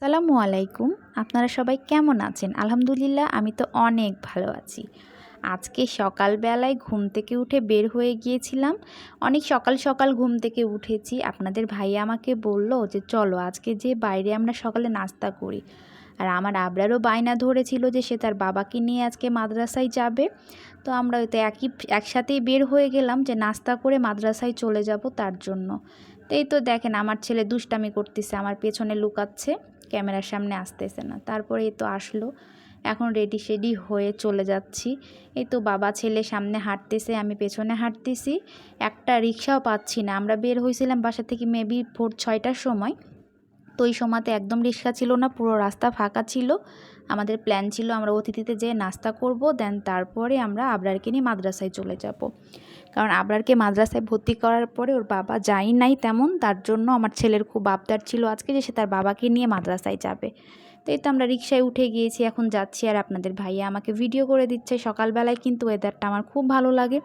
সালামু আলাইকুম। আপনারা সবাই কেমন আছেন? আলহামদুলিল্লাহ, আমি তো অনেক ভালো আছি। আজকে সকালবেলায় ঘুম থেকে উঠে বের হয়ে গিয়েছিলাম। অনেক সকাল সকাল ঘুম থেকে উঠেছি। আপনাদের ভাইয়া আমাকে বলল যে, চলো, আজকে যে বাইরে আমরা সকালে নাস্তা করি। আর আমার আবরারও বায়না ধরেছিল যে, সে তার বাবাকে নিয়ে আজকে মাদ্রাসায় যাবে। তো আমরা হয়তো একই, একসাথেই বের হয়ে গেলাম যে, নাস্তা করে মাদ্রাসায় চলে যাব তার জন্য। এই তো দেখেন আমার ছেলে দুষ্টামি করতেছে, আমার পেছনে লুকাচ্ছে, ক্যামেরার সামনে আসতেছে না। তারপরে এই তো আসলো, এখন রেডি শেডি হয়ে চলে যাচ্ছি। এই তো বাবা ছেলে সামনে হাঁটতেছে, আমি পেছনে হাঁটতেছি। একটা রিক্সাও পাচ্ছি না, আমরা বের হয়েছিলাম বাসা থেকে মেবি ভোর ছয়টার সময়। তো ওই সময়তে একদম রিক্সা ছিল না, পুরো রাস্তা ফাঁকা ছিল। আমাদের প্ল্যান ছিল আমরা অতিথিতে যেয়ে নাস্তা করব দেন তারপরে আমরা আবরারকে নিয়ে মাদ্রাসায় চলে যাব। কারণ আবরারকে মাদ্রাসায় ভর্তি করার পরে ওর বাবা যাই নাই তেমন, তার জন্য আমার ছেলের খুব আবদার ছিল আজকে যে সে তার বাবাকে নিয়ে মাদ্রাসায় যাবে। তো এই তো আমরা রিক্সায় উঠে গিয়েছি, এখন যাচ্ছি আর আপনাদের ভাইয়া আমাকে ভিডিও করে দিচ্ছে। সকালবেলায় কিন্তু ওয়েদারটা আমার খুব ভালো লাগে।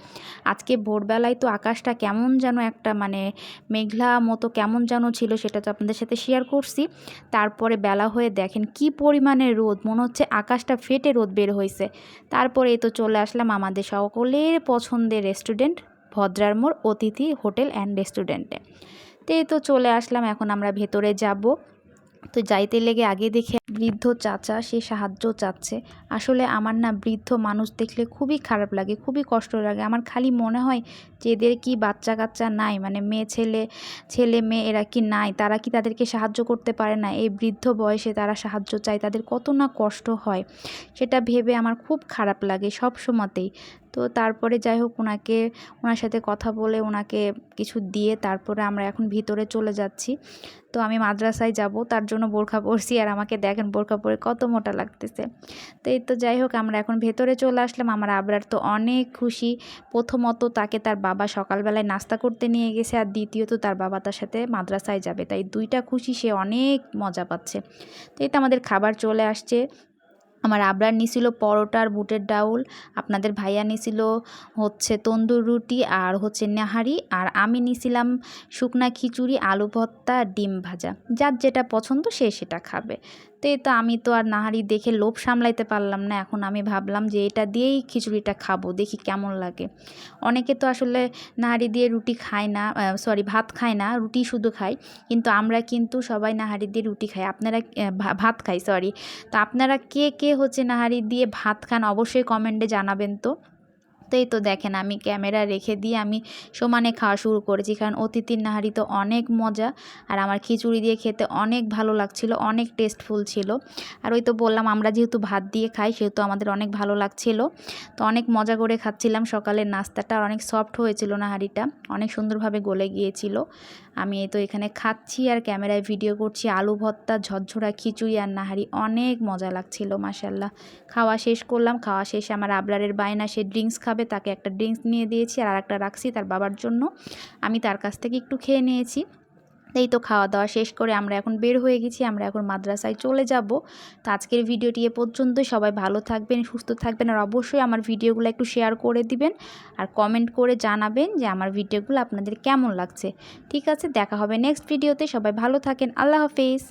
আজকে ভোরবেলায় তো আকাশটা কেমন যেন একটা মানে মেঘলা মতো কেমন যেন ছিল, সেটা তো আপনাদের সাথে শেয়ার করছি। তারপরে বেলা হয়ে দেখেন কি পরিমাণে রোদ, মনে হচ্ছে আকাশটা ফেটে রোদ বের হয়েছে। তারপরে তো চলে আসলাম আমাদের সকলের পছন্দের রেস্টুরেন্ট ভদ্রার মোড়, অতিথি, হোটেল অ্যান্ড রেস্টুরেন্টে তো তো চলে আসলাম, এখন আমরা ভেতরে যাব। তো যাইতে লেগে আগে দেখে বৃদ্ধ চাচা, সে সাহায্য চাচ্ছে। আসলে আমার না বৃদ্ধ মানুষ দেখলে খুবই খারাপ লাগে, খুবই কষ্ট লাগে। আমার খালি মনে হয় যে এদের কি বাচ্চা কাচ্চা নাই? মানে মেয়ে, ছেলে ছেলে, মেয়ে এরা কি নাই? তারা কি তাদেরকে সাহায্য করতে পারে না? এই বৃদ্ধ বয়সে তারা সাহায্য চায়, তাদের কত না কষ্ট হয়, সেটা ভেবে আমার খুব খারাপ লাগে সব সময়তেই। তো তারপরে যাই হোক ওনাকে ওনার সাথে কথা বলে ওনাকে কিছু দিয়ে তারপরে আমরা এখন ভিতরে চলে যাচ্ছি। তো আমি মাদ্রাসায় যাব, তার জন্য বোরখা পরছি আর আমাকে দেখেন বোরখা পরে কত মোটা লাগতেছে। তো এই তো যাই হোক, আমরা এখন ভেতরে চলে আসলাম। আমার আবরার তো অনেক খুশি। প্রথমত তাকে তার বাবা সকালবেলায় নাস্তা করতে নিয়ে গেছে আর দ্বিতীয়ত তার বাবা তার সাথে মাদ্রাসায় যাবে। তাই দুইটা খুশি সে অনেক মজা পাচ্ছে। তো এই তো আমাদের খাবার চলে আসছে। আমার আবরার নিছিল পরোটার বুটের ডাউল, আপনাদের ভাইয়া নিছিল হচ্ছে তন্দুর রুটি আর হচ্ছে নেহারি, আর আমি নিছিলাম শুকনা খিচুড়ি, আলু ভর্তা, ডিম ভাজা। যার যেটা পছন্দ সে সেটা খাবে। তো এই তো আমি তো আর নাহারি দেখে লোভ সামলাইতে পারলাম না। এখন আমি ভাবলাম যে এটা দিয়েই খিচুড়িটা খাব, দেখি কেমন লাগে। অনেকে তো আসলে নাহারি দিয়ে রুটি খায় না সরি ভাত খায় না, রুটি শুধু খায়। কিন্তু আমরা কিন্তু সবাই নাহারি দিয়ে রুটি খাই। আপনারা ভাত খাই সরি তো আপনারা কে কে হচ্ছে নাহারি দিয়ে ভাত খান অবশ্যই কমেন্টে জানাবেন তো। তো তো দেখেন আমি ক্যামেরা রেখে দিয়ে আমি সমানে খাওয়া শুরু করেছি। কারণ অতিথির নাহারি তো অনেক মজা আর আমার খিচুড়ি দিয়ে খেতে অনেক ভালো লাগছিল, অনেক টেস্টফুল ছিল। আর ওই তো বললাম আমরা যেহেতু ভাত দিয়ে খাই, সেহেতু আমাদের অনেক ভালো লাগছিল। তো অনেক মজা করে খাচ্ছিলাম সকালের নাস্তাটা অনেক সফট হয়েছিল নাহারিটা, অনেক সুন্দরভাবে গলে গিয়েছিল। আমি এই তো এখানে খাচ্ছি আর ক্যামেরায় ভিডিও করছি, আলু ভর্তা, ঝরঝরা খিচুড়ি আর নাহারি, অনেক মজা লাগছিল মাসাল্লাহ খাওয়া শেষ করলাম, খাওয়া শেষে আমার আবলারের বায়না, সে ড্রিঙ্কস খাবে। তাকে একটা ড্রিঙ্কস নিয়ে দিয়েছি আর একটা রাখছি তার বাবার জন্য। আমি তার কাছ থেকে একটু খেয়ে নিয়েছি। এই তো খাওয়া দাওয়া শেষ করে আমরা এখন বের হয়ে গেছি, আমরা এখন মাদ্রাসায় চলে যাব। তো আজকের ভিডিওটি এ পর্যন্তই, সবাই ভালো থাকবেন, সুস্থ থাকবেন আর অবশ্যই আমার ভিডিওগুলো একটু শেয়ার করে দিবেন আর কমেন্ট করে জানাবেন যে আমার ভিডিওগুলো আপনাদের কেমন লাগছে। ঠিক আছে, দেখা হবে নেক্সট ভিডিওতে সবাই ভালো থাকেন, আল্লাহ হাফিজ।